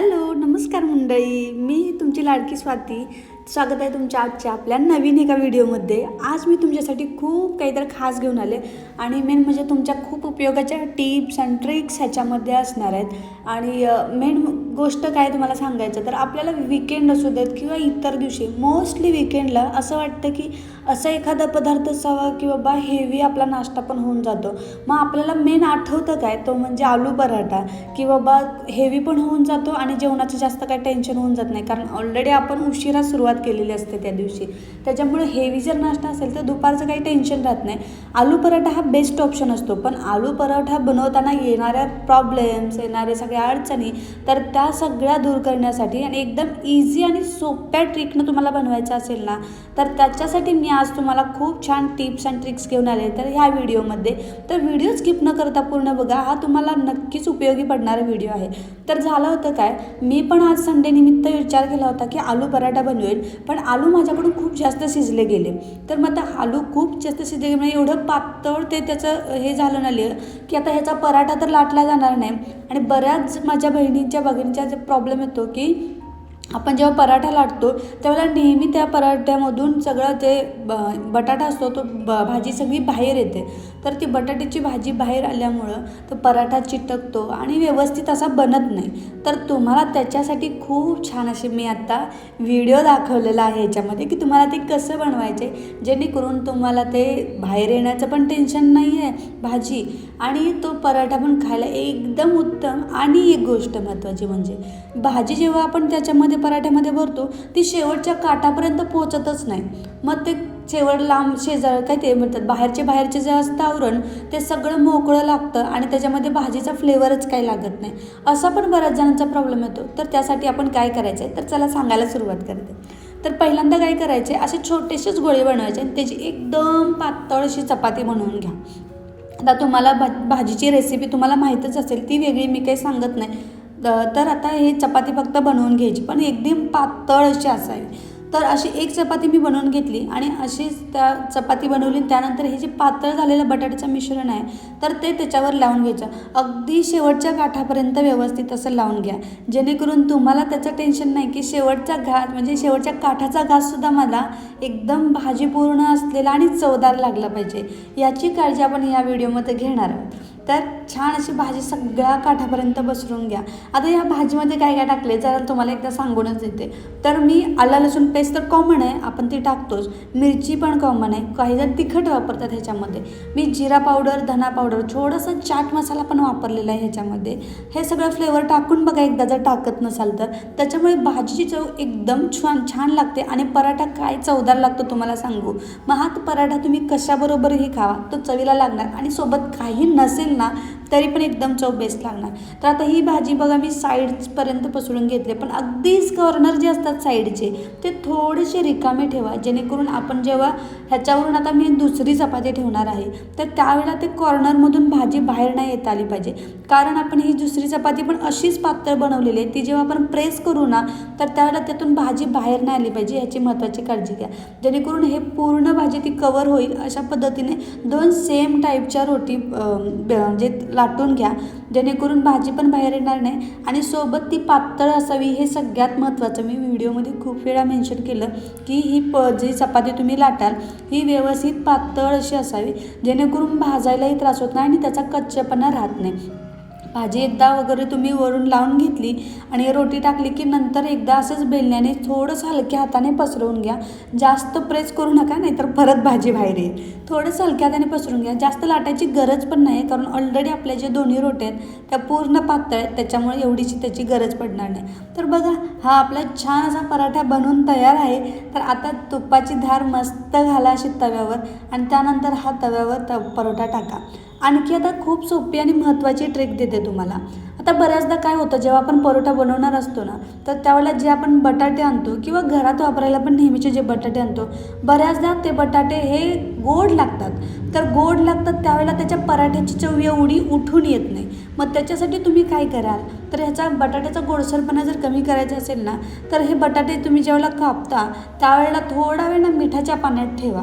Hello नमस्कार मंडळी. मी तुमची लाडकी स्वाती. स्वागत आहे तुमच्या आजच्या आपल्या नवीन एका व्हिडिओमध्ये. आज मी तुमच्यासाठी खूप काहीतरी खास घेऊन आले. आणि मेन म्हणजे तुमच्या खूप उपयोगाच्या टिप्स अँड ट्रिक्स ह्याच्यामध्ये असणार आहेत. आणि मेन गोष्ट काय तुम्हाला सांगायचं तर आपल्याला विकेंड असू देत किंवा इतर दिवशी मोस्टली विकेंडला असं वाटतं की असा एखादा पदार्थ असावा की बाबा हेवी आपला नाश्ता पण होऊन जातो. मग आपल्याला मेन आठवतं काय? तो म्हणजे आलू पराठा की बाबा हेवी पण होऊन जातो आणि जेवणाचं जास्त काय टेन्शन होऊन जात नाही. कारण ऑलरेडी आपण उशिरा सुरुवात केलेली असते त्या दिवशी. त्याच्यामुळे हेवी जर नाश्ता असेल तर दुपारचं काही टेन्शन राहत नाही. आलू पराठा हा बेस्ट ऑप्शन असतो. पण आलू पराठा बनवताना येणाऱ्या प्रॉब्लेम्स येणाऱ्या सगळ्या अडचणी तर त्या सगळ्या दूर करण्यासाठी आणि एकदम इझी आणि सोप्या ट्रिकनं तुम्हाला बनवायचं असेल ना तर त्याच्यासाठी मी आज तुम्हाला खूप छान टिप्स अँड ट्रिक्स घेऊन आले तर ह्या व्हिडिओमध्ये तर व्हिडिओ स्किप न करता पूर्ण बघा हा तुम्हाला नक्कीच उपयोगी पडणारा व्हिडिओ आहे. तर झालं होतं काय मी पण आज संडे निमित्त विचार केला होता की आलू पराठा बनवेल पण आलू माझ्याकडून खूप जास्त शिजले गेले. तर मग आता आलू खूप जास्त शिजले गेले म्हणजे एवढं पातळ ते त्याचं हे झालं ना लिह की आता ह्याचा पराठा तर लाटला जाणार नाही. आणि बऱ्याच माझ्या बहिणींच्या बहिणींचा जे प्रॉब्लेम येतो की आपण जेव्हा पराठा लाटतो त्यावेळेला नेहमी त्या पराठ्यामधून सगळं ते ब बटाटा असतो तो ब भाजी सगळी बाहेर येते. तर ती बटाट्याची भाजी बाहेर आल्यामुळं तो पराठा चिटकतो आणि व्यवस्थित असा बनत नाही. तर तुम्हाला त्याच्यासाठी खूप छान असे मी आत्ता व्हिडिओ दाखवलेला आहे याच्यामध्ये की तुम्हाला ते कसं बनवायचे जेणेकरून तुम्हाला ते बाहेर येण्याचं पण टेन्शन नाही आहे भाजी आणि तो पराठा पण खायला एकदम उत्तम आणि एक गोष्ट महत्त्वाची म्हणजे भाजी जेव्हा आपण त्याच्यामध्ये पराठ्यामध्ये भरतो ती शेवटच्या काठापर्यंत पोचतच नाही. मग ते शेवट लांब शेजार काय ते म्हणतात बाहेरचे बाहेरचे जे असतं आवरण ते सगळं मोकळं लागतं आणि त्याच्यामध्ये भाजीचा फ्लेवरच काही लागत नाही. असा पण बऱ्याच जणांचा प्रॉब्लेम येतो. तर त्यासाठी आपण काय करायचं आहे तर चला सांगायला सुरुवात करते. तर पहिल्यांदा काय करायचे असे छोटेसेच गोळे बनवायचे आणि त्याची एकदम पातळ अशी चपाती बनवून घ्या. आता तुम्हाला भा भाजीची रेसिपी तुम्हाला माहीतच असेल ती वेगळी मी काही सांगत नाही. तर आता हे चपाती फक्त बनवून घ्यायची पण एकदम पातळ अशी असावी. तर अशी एक चपाती मी बनवून घेतली आणि अशीच त्या चपाती बनवली त्यानंतर हे जे पातळ झालेलं बटाट्याचं मिश्रण आहे तर ते त्याच्यावर लावून घ्यायचं. अगदी शेवटच्या गाठापर्यंत व्यवस्थित असं लावून घ्या. जेणेकरून तुम्हाला त्याचं टेन्शन नाही की शेवटचा घास म्हणजे शेवटच्या काठाचा घाससुद्धा मला एकदम भाजी पूर्ण असलेला आणि चवदार लागला पाहिजे. याची काळजी आपण या व्हिडिओमध्ये घेणार आहोत. तर छान अशी भाजी सगळ्या काठापर्यंत पसरून घ्या. आता या भाजीमध्ये काय काय टाकले जरा तुम्हाला एकदा सांगूनच देते. तर मी आला लसूण पेस्ट तर कॉमन आहे आपण ती टाकतोच. मिरची पण कॉमन आहे काही जण तिखट वापरतात ह्याच्यामध्ये. मी जिरा पावडर धना पावडर थोडंसं चाट मसाला पण वापरलेला आहे ह्याच्यामध्ये. हे सगळं फ्लेवर टाकून बघा एकदा जर टाकत नसाल तर. त्याच्यामुळे भाजीची चव एकदम छान छान लागते आणि पराठा काय चवदार लागतो तुम्हाला सांगू. मग हा पराठा तुम्ही कशाबरोबरही खावा तो चवीला लागणार आणि सोबत काही नसेल ना तरी पण एकदम चव बेस्ट लागणार. तर आता ही भाजी बघा मी साईड्सपर्यंत पसरून घेतले. पण अगदीच कॉर्नर जे असतात साईडचे ते थोडेसे रिकामे ठेवा. जेणेकरून आपण जेव्हा ह्याच्यावरून आता मी दुसरी चपाती ठेवणार आहे तर त्यावेळेला ते कॉर्नरमधून भाजी बाहेर नाही येता आली पाहिजे. कारण आपण ही दुसरी चपाती पण अशीच पातळ बनवलेली आहे. ती जेव्हा आपण प्रेस करू ना तर त्यावेळेला त्यातून भाजी बाहेर नाही आली पाहिजे ह्याची महत्त्वाची काळजी घ्या. जेणेकरून हे पूर्ण भाजी ती कवर होईल अशा पद्धतीने दोन सेम टाईपच्या रोटी म्हणजे लाटून घ्या. जेणेकरून भाजी पण बाहेर येणार नाही आणि सोबत ती पातळ असावी हे सगळ्यात महत्त्वाचं. मी व्हिडिओमध्ये खूप वेळा मेन्शन केलं की ही प जी चपाती तुम्ही लाटाल ही व्यवस्थित पातळ अशी असावी. जेणेकरून भाजायलाही त्रास होत नाही आणि त्याचा कच्चेपणा राहत नाही. भाजी एकदा वगैरे तुम्ही वरून लावून घेतली आणि रोटी टाकली की नंतर एकदा असंच बेलण्याने थोडंसं हलक्या हाताने पसरवून घ्या. जास्त प्रेस करू नका नाहीतर परत भाजी बाहेर येईल. थोडंसं हलक्या त्याने पसरून घ्या. जास्त लाटायची गरज पण नाही कारण ऑलरेडी आपल्या जे दोन्ही रोटे आहेत त्या पूर्ण पातळ आहेत त्याच्यामुळे एवढीची त्याची गरज पडणार नाही. तर बघा हा आपला छान असा पराठा बनवून तयार आहे. तर आता तुपाची धार मस्त घाला अशी तव्यावर आणि त्यानंतर हा तव्यावर त परोठा टाका. आणखी आता खूप सोपी आणि महत्त्वाची ट्रिक देते तुम्हाला. आता बऱ्याचदा काय होतं जेव्हा आपण परोठा बनवणार असतो ना तर त्यावेळेला जे आपण बटाटे आणतो किंवा घरात वापरायला पण नेहमीचे जे बटाटे आणतो बऱ्याचदा ते बटाटे हे गोड लागतात. तर गोड लागतात त्यावेळेला त्याच्या पराठ्याची चव एवढी उठून येत नाही. मग त्याच्यासाठी तुम्ही काय कराल? तर ह्याचा बटाट्याचा गोडसरपणा जर कमी करायचा असेल ना तर हे बटाटे तुम्ही ज्यावेळेला कापता त्यावेळेला थोडा वेळ ना मिठाच्या पाण्यात ठेवा.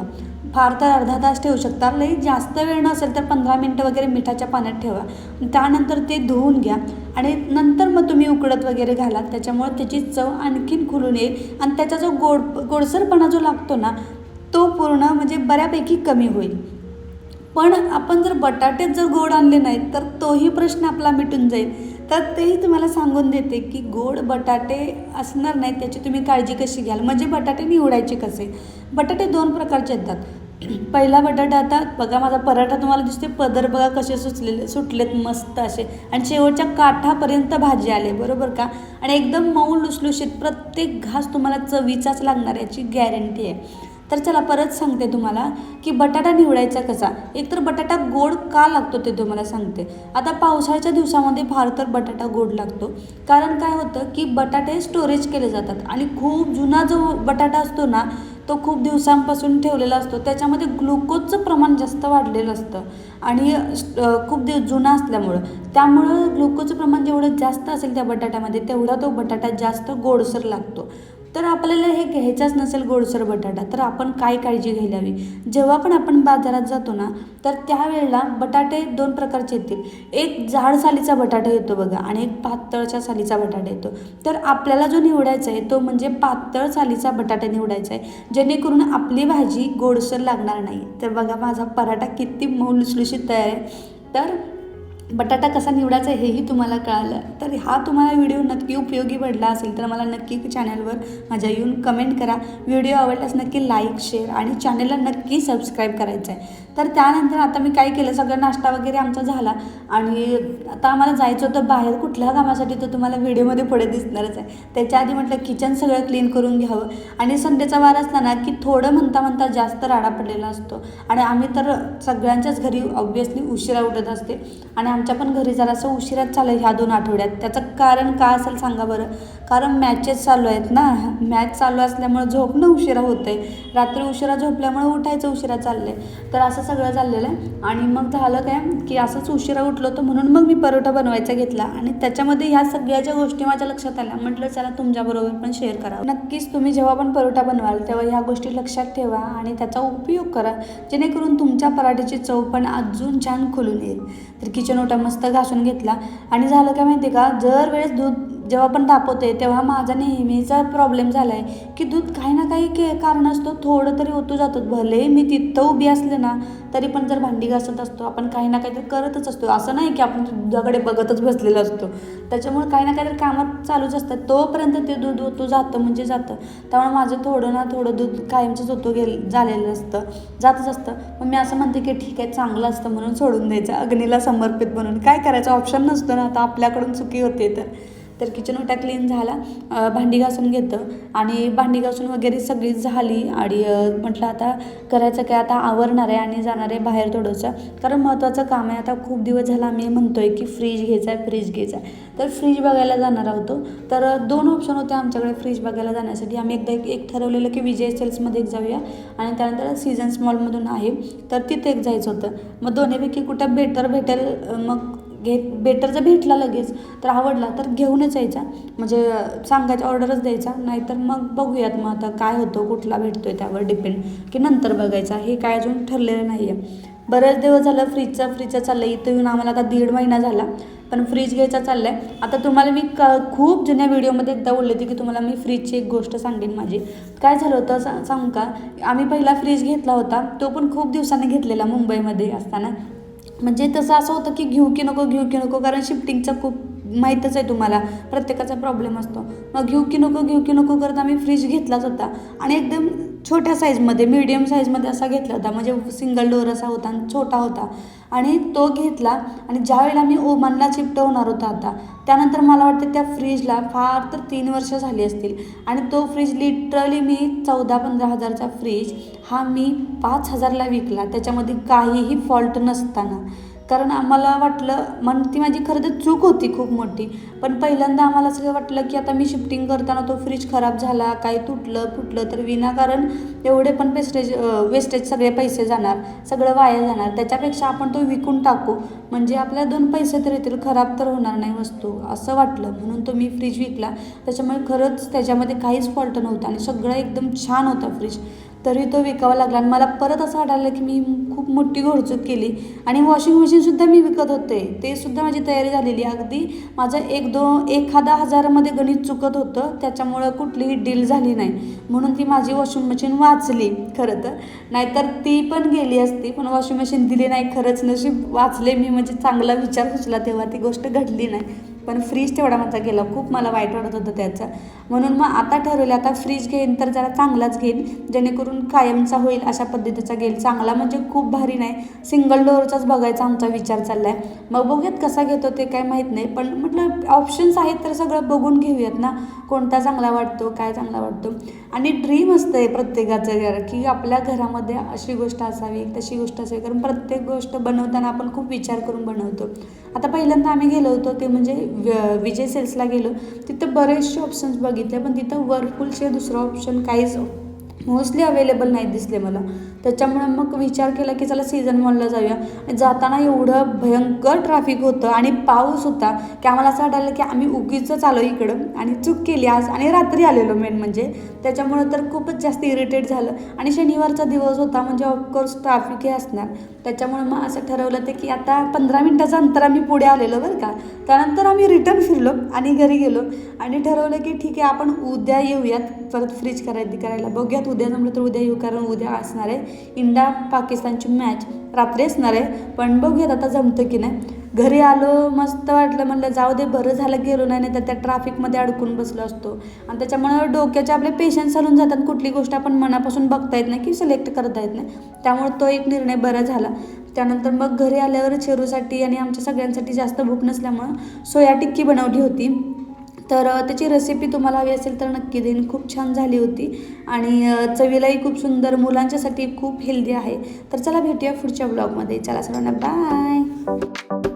फार तर अर्धा तास ठेवू शकता. लई जास्त वेळ नसेल तर पंधरा मिनटं वगैरे मिठाच्या पाण्यात ठेवा. त्यानंतर ते धुवून घ्या. आणि नंतर मग तुम्ही उकडत वगैरे घाला. त्याच्यामुळे त्याची चव आणखीन खुलून येईल. आणि त्याचा जो गोड गोडसरपणा जो लागतो ना तो पूर्ण म्हणजे बऱ्यापैकी कमी होईल. पण आपण जर बटाटेच जर गोड आणले नाहीत तर तोही प्रश्न आपला मिटून जाईल. तर तेही तुम्हाला सांगून देते की गोड बटाटे असणार नाहीत त्याची तुम्ही काळजी कशी घ्याल? म्हणजे बटाटे निवडायचे कसे? बटाटे दोन प्रकारचे येतात. पहिला बटाटा आता बघा माझा पराठा तुम्हाला दिसते पदर बघा कसे सुचलेले सुटलेत मस्त असे. आणि शेवटच्या काठापर्यंत भाजी आले बरोबर का? आणि एकदम मऊ लुसलुशीत प्रत्येक घास तुम्हाला चवीचाच लागणार याची गॅरंटी आहे. तर चला परत सांगते तुम्हाला की बटाटा निवडायचा कसा. एकतर बटाटा गोड का लागतो ते तुम्हाला सांगते. आता पावसाळ्याच्या दिवसामध्ये फार तर बटाटा गोड लागतो. कारण काय होतं की बटाटे स्टोरेज केले जातात आणि खूप जुना जो बटाटा असतो ना तो खूप दिवसांपासून ठेवलेला असतो. त्याच्यामध्ये ग्लुकोजचं प्रमाण जास्त वाढलेलं असतं. आणि खूप दिव जुना असल्यामुळं. त्यामुळं ग्लुकोजचं प्रमाण जेवढं जास्त असेल त्या बटाट्यामध्ये तेवढा तो बटाटा जास्त गोडसर लागतो. तर आपल्याला हे घ्यायचाच नसेल गोडसर बटाटा तर आपण काय काळजी घ्यायला हवी? जेव्हा पण आपण बाजारात जातो ना तर त्यावेळेला बटाटे दोन प्रकारचे येतील. एक जाड सालीचा बटाटा येतो बघा आणि एक पातळच्या सालीचा बटाटा येतो. तर आपल्याला जो निवडायचा आहे तो म्हणजे पातळ सालीचा बटाटा निवडायचा आहे जेणेकरून आपली भाजी गोडसर लागणार नाही. तर बघा माझा पराठा किती मऊ लुसलुशीत तयार आहे. तर बटाटा कसा निवडायचा हेही तुम्हाला कळालं. तर हा तुम्हाला व्हिडिओ नक्की उपयोगी पडला असेल तर मला नक्की चॅनलवर माझ्या येऊन कमेंट करा. व्हिडिओ आवडल्यास नक्की लाईक शेअर आणि चॅनलला नक्की सबस्क्राईब करायचं आहे तर त्यानंतर आता मी काय केलं सगळं नाश्ता वगैरे आमचा झाला आणि आता आम्हाला जायचं होतं बाहेर. कुठल्या कामासाठी तर तुम्हाला व्हिडिओमध्ये पुढे दिसणारच आहे. त्याच्या आधी म्हटलं किचन सगळं क्लीन करून घ्यावं. आणि संडेचा वार असला ना की थोडं म्हणता म्हणता जास्त राडा पडलेला असतो. आणि आम्ही तर सगळ्यांच्याच घरी ऑब्वियसली उशिरा उठत असते. आणि आमच्या पण घरी जरासं उशिराच चाललं आहे ह्या दोन आठवड्यात. त्याचं कारण का असेल सांगा बरं? कारण मॅचेस चालू आहेत ना. मॅच चालू असल्यामुळे झोपणं उशिरा होतं आहे रात्री उशिरा झोपल्यामुळे उठायचं उशिरा चाललं आहे तर असं सगळं झालेलं आहे. आणि मग झालं काय की असंच उशिरा उठलो होतं म्हणून मग मी परोठा बनवायचा घेतला. आणि त्याच्यामध्ये ह्या सगळ्या ज्या गोष्टी माझ्या लक्षात आल्या म्हटलं चला तुमच्याबरोबर पण शेअर करा नक्कीच तुम्ही जेव्हा पण परोठा बनवाल तेव्हा ह्या गोष्टी लक्षात ठेवा आणि त्याचा उपयोग करा. जेणेकरून तुमच्या पराठ्याची चव पण अजून छान खुलून येईल. तर किचन ओटा मस्त घासून घेतला. आणि झालं काय माहिती आहे का? जर वेळेस दूध जेव्हा पण तापवते तेव्हा माझा नेहमीचा प्रॉब्लेम झाला आहे की दूध काही ना काही के कारण असतो थोडं तरी ओतू जातो. भले मी तिथं उभी असले ना तरी पण जर भांडी घासत असतो आपण काही ना काहीतरी करतच असतो. असं नाही की आपण दुधाकडे बघतच बसलेलो असतो. त्याच्यामुळे काही ना काहीतरी कामात चालूच असतात. तोपर्यंत ते दूध ओतू जातं म्हणजे जातं. त्यामुळे माझं थोडं ना थोडं दूध कायमचंच ओतू गेल झालेलं असतं. जातच असतं. मग मी असं म्हणते की ठीक आहे चांगलं असतं म्हणून सोडून द्यायचं. अग्नीला समर्पित म्हणून. काय करायचं? ऑप्शन नसतो ना. आता आपल्याकडून चुकी होते तर. तर किचन ओटा क्लीन झाला. भांडी घासून घेतं आणि भांडी घासून वगैरे सगळी झाली. आणि म्हटलं आता करायचं काय? आता आवरणार आहे आणि जाणार आहे बाहेर थोडंसं. कारण महत्त्वाचं काम आहे. आता खूप दिवस झाला आम्ही म्हणतो आहे की फ्रीज घ्यायचा आहे फ्रीज घ्यायचा आहे तर फ्रीज बघायला जाणार आहोत. तर दोन ऑप्शन होते आमच्याकडे फ्रीज बघायला जाण्यासाठी. आम्ही एकदा एक एक ठरवलेलं की विजय सेल्समध्ये एक जाऊया. आणि त्यानंतर सीझन्स मॉलमधून आहे. तर तिथे एक जायचं होतं. मग दोन्हीपैकी कुठं बेटर भेटेल मग घे बेटर जर भेटला लगेच तर आवडला तर घेऊनच यायचा. म्हणजे सांगायचा ऑर्डरच द्यायचा. नाहीतर मग बघूयात मग आता काय होतं कुठला भेटतोय त्यावर डिपेंड की नंतर बघायचा. हे काय अजून ठरलेलं नाही आहे बरेच दिवस झालं फ्रीजचा फ्रीजचा चाललं आहे इथं येऊन आम्हाला आता दीड महिना झाला. पण फ्रीज घ्यायचा चालला आहे आता तुम्हाला मी क खूप जुन्या व्हिडिओमध्ये एकदा बोलले होते की तुम्हाला मी फ्रीजची एक गोष्ट सांगेन माझी. काय झालं होतं सा सांगू का? आम्ही पहिला फ्रीज घेतला होता. तो पण खूप दिवसांनी घेतलेला मुंबईमध्ये असताना. म्हणजे तसं असं होतं की घेऊ की नको घेऊ की नको कारण शिफ्टिंगचा खूप माहीतच आहे तुम्हाला. प्रत्येकाचा प्रॉब्लेम असतो. मग घेऊ की नको घेऊ की नको करत आम्ही फ्रीज घेतलाच होता आणि एकदम छोट्या साईजमध्ये मीडियम साईजमध्ये असा घेतला होता. म्हणजे सिंगल डोअर असा होता आणि छोटा होता. आणि तो घेतला आणि ज्यावेळेला मी ओमानला चिपटवणार होणार होता आता त्यानंतर मला वाटतं त्या फ्रीजला फार तर तीन वर्ष झाली असतील. आणि तो फ्रीज लिटरली मी चौदा पंधरा हजारचा फ्रीज हा मी पाच हजारला विकला. त्याच्यामध्ये काहीही फॉल्ट नसताना. कारण आम्हाला वाटलं मन ती माझी खरं तर चूक होती खूप मोठी. पण पहिल्यांदा आम्हाला सगळं वाटलं की आता मी शिफ्टिंग करताना तो फ्रीज खराब झाला काही तुटलं फुटलं तर विनाकारण एवढे पण पेस्टेज वेस्टेज सगळे पैसे जाणार सगळं वाया जाणार. त्याच्यापेक्षा आपण तो विकून टाकू. म्हणजे आपल्याला दोन पैसे तर येतील खराब तर होणार नाही वस्तू असं वाटलं. म्हणून तो मी फ्रीज विकला. त्याच्यामुळे खरंच त्याच्यामध्ये काहीच फॉल्ट नव्हता आणि सगळं एकदम छान होता फ्रीज तरी तो विकावा लागला. आणि मला परत असं वाटायला की मी खूप मोठी घोडचूक केली. आणि वॉशिंग मशीनसुद्धा मी विकत होते. ते सुद्धा माझी तयारी झालेली. अगदी माझं एक दोन एखादा हजारामध्ये गणित चुकत होतं. त्याच्यामुळं कुठलीही डील झाली नाही. म्हणून ती माझी वॉशिंग मशीन वाचली. खरं तर. नाहीतर ती पण गेली असती. पण वॉशिंग मशीन दिली नाही. खरंच नशीब वाचले मी. म्हणजे चांगला विचार सुचला तेव्हा. ती गोष्ट घडली नाही. पण फ्रीज तेवढा माझा गेला. खूप मला वाईट वाटत होतं त्याचं. म्हणून मग आता ठरवलं आता फ्रीज घेईन तर जरा चांगलाच घेईन. जेणेकरून कायमचा होईल अशा पद्धतीचा घेईल चांगला म्हणजे खूप भारी नाही. सिंगल डोअरचाच बघायचा आमचा विचार चालला आहे मग बघूयात कसा घेतो ते काय माहीत नाही. पण म्हटलं ऑप्शन्स आहेत तर सगळं बघून घेऊयात ना. कोणता चांगला वाटतो काय चांगला वाटतो. आणि ड्रीम असतं आहे प्रत्येकाचं घर की आपल्या घरामध्ये अशी गोष्ट असावी तशी गोष्ट असावी. कारण प्रत्येक गोष्ट बनवताना आपण खूप विचार करून बनवतो. आता पहिल्यांदा आम्ही गेलो होतो ते म्हणजे विजय सेल्सला गेलो. तिथं बरेचसे ऑप्शन्स बघितले पण तिथं वर्लपूलचे दुसरं ऑप्शन काहीच मोस्टली अवेलेबल नाही दिसले मला. त्याच्यामुळे मग विचार केला की चला सीझन मॉलला जाऊया. जाताना एवढं भयंकर ट्रॅफिक होतं आणि पाऊस होता की आम्हाला असं वाटायला की आम्ही उगीच आलो इकडं. आणि चूक केली आज आणि रात्री आलेलो मेन म्हणजे. त्याच्यामुळं तर खूपच जास्त इरिटेट झालं. आणि शनिवारचा दिवस होता म्हणजे ऑफकोर्स ट्रॅफिक हे असणार. त्याच्यामुळे मग असं ठरवलं ते की आता पंधरा मिनटाचं अंतर आम्ही पुढे आलेलो बरं का. त्यानंतर आम्ही रिटर्न फिरलो आणि घरी गेलो. आणि ठरवलं की ठीक आहे आपण उद्या येऊयात. परत फ्रीज करायची करायला बघूयात. उद्या जमलं तर उद्या येऊ कारण उद्या असणार आहे. इंडिया पाकिस्तानची मॅच रात्री असणार आहे. पण बघूयात आता जमतं की नाही. घरी आलो मस्त वाटलं. म्हणलं जाऊ दे बरं झालं गेलो नाही नाही तर त्या ट्रॅफिकमध्ये अडकून बसलो असतो. आणि त्याच्यामुळं डोक्याचे आपले पेशन्स हलून जातात. कुठली गोष्ट आपण मनापासून बघता येत नाही की सिलेक्ट करता येत नाही. त्यामुळे तो एक निर्णय बरा झाला. त्यानंतर मग घरी आल्यावर चेरूसाठी आणि आमच्या सगळ्यांसाठी जास्त भूक नसल्यामुळं सोया टिक्की बनवली होती. तर त्याची रेसिपी तुम्हाला हवी असेल तर नक्की देईन. खूप छान झाली होती. आणि चवीलाही खूप सुंदर मुलांच्यासाठी खूप हेल्दी आहे. तर चला भेटूया पुढच्या ब्लॉगमध्ये चला सर्वांना बाय